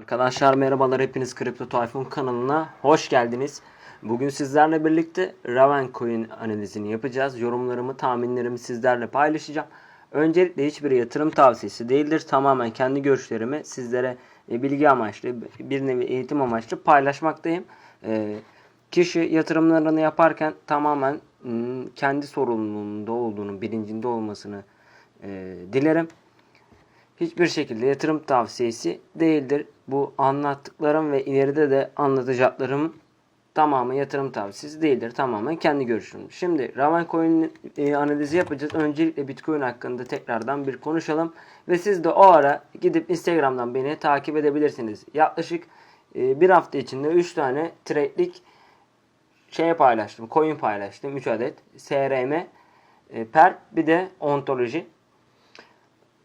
Arkadaşlar merhabalar hepiniz Kripto Tayfun kanalına hoş geldiniz. Bugün sizlerle birlikte Raven Coin analizini yapacağız. Yorumlarımı, tahminlerimi sizlerle paylaşacağım. Öncelikle hiçbir yatırım tavsiyesi değildir. Tamamen kendi görüşlerimi sizlere e, bilgi amaçlı, bir nevi eğitim amaçlı paylaşmaktayım. E, Kişi yatırımlarını yaparken tamamen mm, kendi sorumluluğunda olduğunu, bilincinde olmasını e, dilerim hiçbir şekilde yatırım tavsiyesi değildir. Bu anlattıklarım ve ileride de anlatacaklarım tamamı yatırım tavsiyesi değildir. Tamamen kendi görüşüm. Şimdi Ravencoin e, analizi yapacağız. Öncelikle Bitcoin hakkında tekrardan bir konuşalım. Ve siz de o ara gidip Instagram'dan beni takip edebilirsiniz. Yaklaşık e, bir hafta içinde 3 tane trade'lik şey paylaştım. Coin paylaştım. 3 adet. SRM, e, PER bir de ontoloji.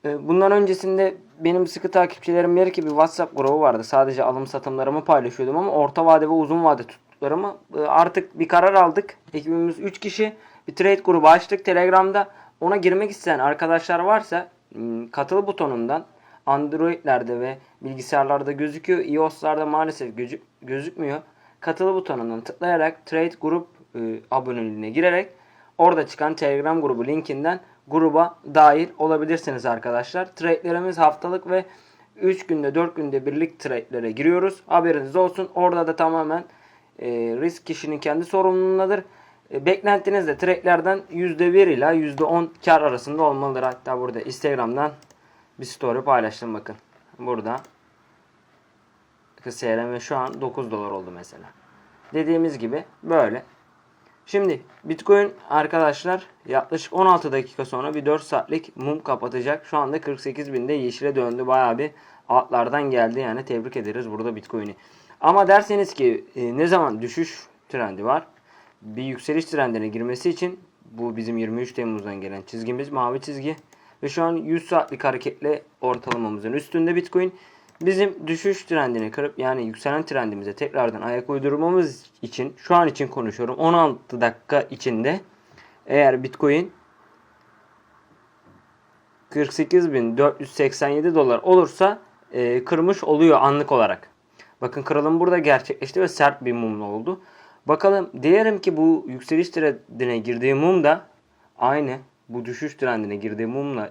Ee, Bundan öncesinde benim sıkı takipçilerim bilir ki bir WhatsApp grubu vardı. Sadece alım satımlarımı paylaşıyordum ama orta vade ve uzun vade tuttuklarımı e, artık bir karar aldık. Ekibimiz 3 kişi bir trade grubu açtık Telegram'da. Ona girmek isteyen arkadaşlar varsa m, katıl butonundan Android'lerde ve bilgisayarlarda gözüküyor. iOS'larda maalesef gözü- gözükmüyor. Katıl butonundan tıklayarak trade grup e, aboneliğine girerek Orada çıkan Telegram grubu linkinden gruba dahil olabilirsiniz arkadaşlar. Trade'lerimiz haftalık ve 3 günde 4 günde birlik trade'lere giriyoruz. Haberiniz olsun. Orada da tamamen e, risk kişinin kendi sorumluluğundadır. E, beklentiniz de trade'lerden %1 ila %10 kar arasında olmalıdır. Hatta burada Instagram'dan bir story paylaştım bakın. Burada CRM şu an 9 dolar oldu mesela. Dediğimiz gibi böyle. Şimdi Bitcoin arkadaşlar yaklaşık 16 dakika sonra bir 4 saatlik mum kapatacak. Şu anda 48 binde yeşile döndü. Bayağı bir altlardan geldi. Yani tebrik ederiz burada Bitcoin'i. Ama derseniz ki e, ne zaman düşüş trendi var? Bir yükseliş trendine girmesi için bu bizim 23 Temmuz'dan gelen çizgimiz mavi çizgi. Ve şu an 100 saatlik hareketle ortalamamızın üstünde Bitcoin. Bizim düşüş trendini kırıp yani yükselen trendimize tekrardan ayak uydurmamız için şu an için konuşuyorum 16 dakika içinde eğer Bitcoin 48.487 dolar olursa e, kırmış oluyor anlık olarak. Bakın kırılım burada gerçekleşti ve sert bir mumla oldu. Bakalım diyelim ki bu yükseliş trendine girdiği mum da aynı bu düşüş trendine girdiği mumla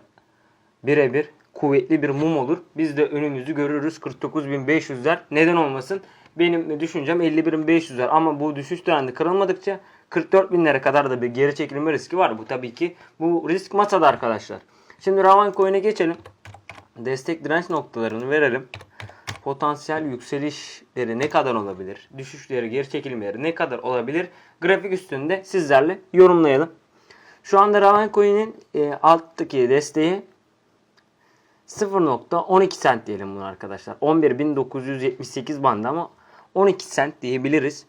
birebir kuvvetli bir mum olur. Biz de önümüzü görürüz 49.500'ler. Neden olmasın? Benim düşüncem 51.500'ler ama bu düşüş trendi kırılmadıkça 44.000'lere kadar da bir geri çekilme riski var. Bu tabii ki bu risk masada arkadaşlar. Şimdi Raven Coin'e geçelim. Destek direnç noktalarını verelim. Potansiyel yükselişleri ne kadar olabilir? Düşüşleri, geri çekilmeleri ne kadar olabilir? Grafik üstünde sizlerle yorumlayalım. Şu anda Raven Coin'in e, alttaki desteği 0.12 sent diyelim bunu arkadaşlar. 11.978 bandı ama 12 sent diyebiliriz.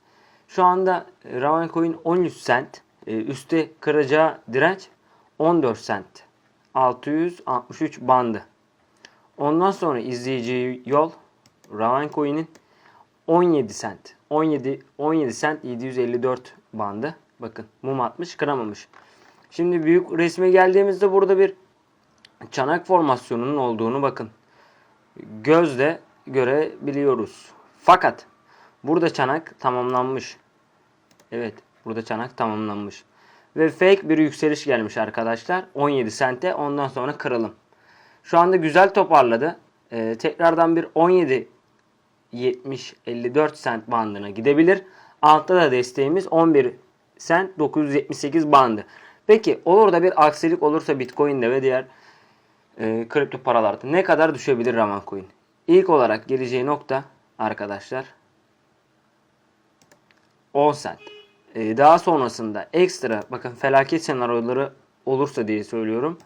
Şu anda e, Ravencoin 13 sent. E, Üste kıracağı direnç 14 sent. 663 bandı. Ondan sonra izleyeceği yol Ravencoin'in 17 sent. 17 17 sent 754 bandı. Bakın mum atmış kıramamış. Şimdi büyük resme geldiğimizde burada bir çanak formasyonunun olduğunu bakın. Gözle görebiliyoruz. Fakat burada çanak tamamlanmış. Evet burada çanak tamamlanmış. Ve fake bir yükseliş gelmiş arkadaşlar. 17 sente ondan sonra kırılım. Şu anda güzel toparladı. Ee, tekrardan bir 17 70 54 sent bandına gidebilir. Altta da desteğimiz 11 sent 978 bandı. Peki olur da bir aksilik olursa Bitcoin'de ve diğer e, kripto paralarda ne kadar düşebilir Ramancoin? İlk olarak geleceği nokta arkadaşlar 10 sent. E, daha sonrasında ekstra bakın felaket senaryoları olursa diye söylüyorum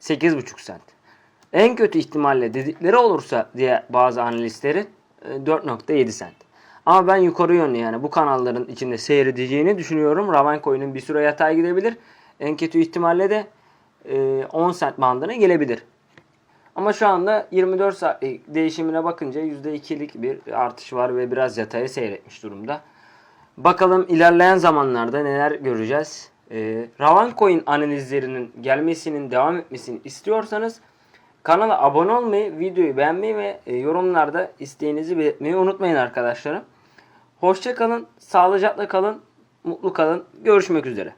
8,5 sent. En kötü ihtimalle dedikleri olursa diye bazı analistlerin e, 4.7 sent. Ama ben yukarı yönlü yani bu kanalların içinde seyredeceğini düşünüyorum. Ravencoin'in bir süre yatay gidebilir. En kötü ihtimalle de e, 10 sent bandına gelebilir. Ama şu anda 24 saat değişimine bakınca %2'lik bir artış var ve biraz yataya seyretmiş durumda. Bakalım ilerleyen zamanlarda neler göreceğiz. E, Ravencoin analizlerinin gelmesinin devam etmesini istiyorsanız Kanala abone olmayı, videoyu beğenmeyi ve e, yorumlarda isteğinizi belirtmeyi unutmayın arkadaşlarım. Hoşça kalın, sağlıcakla kalın, mutlu kalın. Görüşmek üzere.